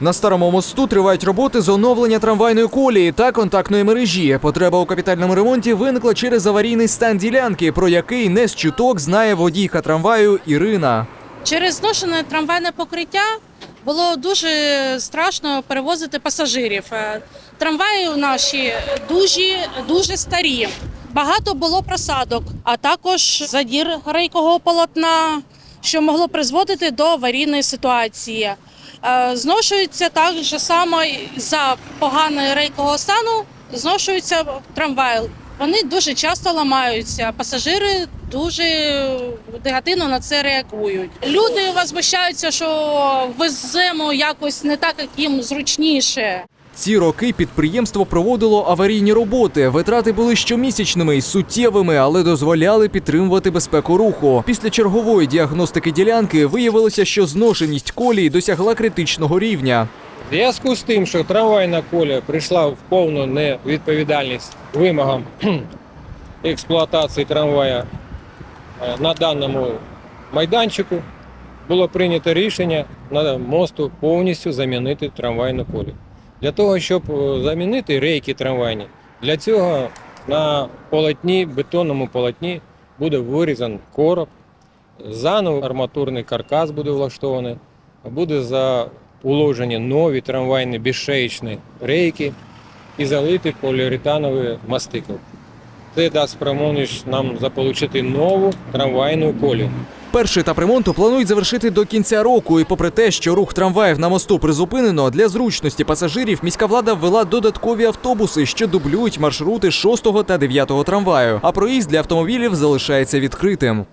На старому мосту тривають роботи з оновлення трамвайної колії та контактної мережі. Потреба у капітальному ремонті виникла через аварійний стан ділянки, про який не з чуток знає водійка трамваю Ірина. Через зношене трамвайне покриття було дуже страшно перевозити пасажирів. Е, Трамваї наші дуже, дуже старі. Багато було просадок, а також задір рейкового полотна, що могло призводити до аварійної ситуації. Е, Зношується так же само за поганого рейкового стану, зношуються трамваї. Вони дуже часто ламаються. Пасажири дуже негативно на це реагують. Люди возмущаються, що веземо якось не так, як їм зручніше. Ці роки підприємство проводило аварійні роботи. Витрати були щомісячними і суттєвими, але дозволяли підтримувати безпеку руху. Після чергової діагностики ділянки виявилося, що зношеність колії досягла критичного рівня. Зв'язку з тим, що трамвайна колія прийшла в повну невідповідальність вимогам експлуатації трамвая е, на даному майданчику, було прийнято рішення на мосту повністю замінити трамвайну колію. Для того, щоб е, замінити рейки трамвайні, для цього на полотні, бетонному полотні буде вирізан короб, заново арматурний каркас буде влаштований, буде уложені нові трамвайні безшеєчні рейки і залити поліуретанові мастики. Це дасть спроможність нам заполучити нову трамвайну колію. Перший етап ремонту планують завершити до кінця року. І попри те, що рух трамваїв на мосту призупинено, для зручності пасажирів міська влада ввела додаткові автобуси, що дублюють маршрути 6 та 9 трамваю. А проїзд для автомобілів залишається відкритим.